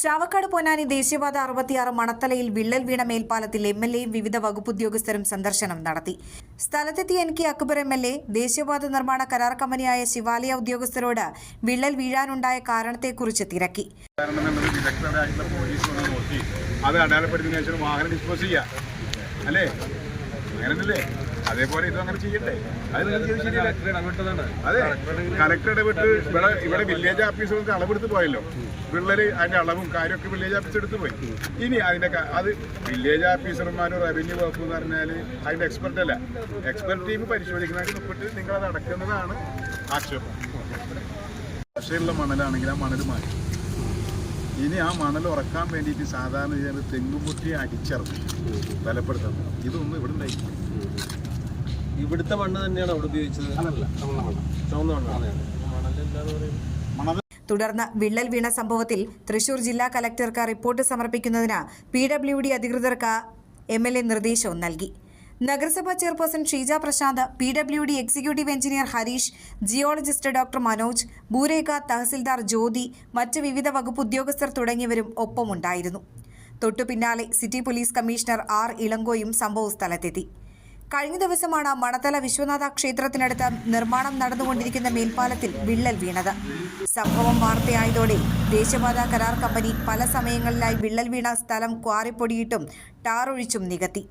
ചാവക്കാട് പൊന്നാനി ദേശീയപാത അറുപത്തിയാറ് മണത്തലയിൽ വിള്ളൽ വീണ മേൽപ്പാലത്തിൽ എം എൽ എയും വിവിധ വകുപ്പ് ഉദ്യോഗസ്ഥരും സന്ദർശനം നടത്തി. സ്ഥലത്തെത്തിയ N K Akbar M L A ദേശീയപാത നിർമ്മാണ കരാർ കമ്പനിയായ ശിവാലയ ഉദ്യോഗസ്ഥരോട് വിള്ളൽ വീഴാനുണ്ടായ കാരണത്തെക്കുറിച്ച് തിരക്കി. അത് വാഹനം ഡിസ്പോസ് അല്ലേ? അതേപോലെ ഇത് അങ്ങനെ ചെയ്യട്ടെ. അത് നിങ്ങൾ ചെയ്ത് ശരിയല്ലേ? അതെ. കലക്ടർ ഇടപെട്ട് ഇവിടെ ഇവിടെ വില്ലേജ് ഓഫീസുകൾക്ക് അളവെടുത്ത് പോയല്ലോ. പിള്ളേര് അതിന്റെ അളവും കാര്യമൊക്കെ വില്ലേജ് ഓഫീസ് എടുത്ത് പോയി. ഇനി അതിന്റെ അത് വില്ലേജ് ഓഫീസർമാരും റവന്യൂ വകുപ്പ് എന്ന് പറഞ്ഞാൽ അതിന്റെ എക്സ്പെർട്ട് അല്ല. എക്സ്പെർട്ട് ടീം പരിശോധിക്കുന്നതിന് ഒപ്പിട്ട് നിങ്ങൾ അത് അടക്കുന്നതാണ് ആക്ഷേപം. പക്ഷേയുള്ള മണലാണെങ്കിൽ ആ മണൽ മാറ്റി ഇനി ആ മണൽ ഉറക്കാൻ വേണ്ടിയിട്ട് സാധാരണ തെങ്ങുമുട്ടി അടിച്ചിറക്കും. ബലപ്പെടുത്തണം. ഇതൊന്നും ഇവിടെ ഉണ്ടായിട്ടില്ല ഇവിടുത്തെ മണ്ണ് തന്നെയാണ് അവിടെ ഉപയോഗിച്ചത്. ചുവന്ന മണ്ണ്. തുടർന്ന് വിള്ളൽ വീണ സംഭവത്തിൽ തൃശൂർ ജില്ലാ കലക്ടർക്ക് റിപ്പോർട്ട് സമർപ്പിക്കുന്നതിന് പി ഡബ്ല്യു ഡി അധികൃതർക്ക് എം എൽ എ നിർദ്ദേശവും നൽകി. നഗരസഭാ chairperson Sheeja Prasanth P W D executive engineer Harish geologist doctor Manoj ഭൂരേഖ tahsildar Jyothi മറ്റ് വിവിധ വകുപ്പ് ഉദ്യോഗസ്ഥർ തുടങ്ങിയവരും ഒപ്പമുണ്ടായിരുന്നു. തൊട്ടു പിന്നാലെ സിറ്റി പോലീസ് കമ്മീഷണർ ആർ ഇളങ്കോയും സംഭവ സ്ഥലത്തെത്തി കഴിഞ്ഞ ദിവസമാണ് മണത്തല വിശ്വനാഥ ക്ഷേത്രത്തിനടുത്ത് നിർമ്മാണം നടന്നുകൊണ്ടിരിക്കുന്ന മേൽപ്പാലത്തിൽ വിള്ളൽ വീണത്. സംഭവം വാർത്തയായതോടെ ദേശീയപാത കരാർ കമ്പനി പല സമയങ്ങളിലായി വിള്ളൽ വീണ സ്ഥലം ക്വാറിപ്പൊടിയിട്ടും ടാറൊഴിച്ചും നികത്തി.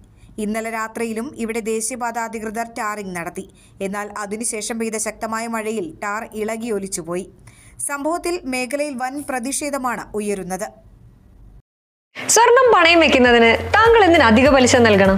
ഇന്നലെ രാത്രിയിലും ഇവിടെ ദേശീയപാത അധികൃതർ ടാറിംഗ് നടത്തി. എന്നാൽ അതിനുശേഷം പെയ്ത ശക്തമായ മഴയിൽ ടാർ ഇളകിയൊലിച്ചുപോയി സംഭവത്തിൽ മേഖലയിൽ വൻ പ്രതിഷേധമാണ് ഉയരുന്നത്. സ്വർണം പണയം വെക്കുന്നതിന് താങ്കൾ എന്തിന് അധിക പലിശ നൽകണം?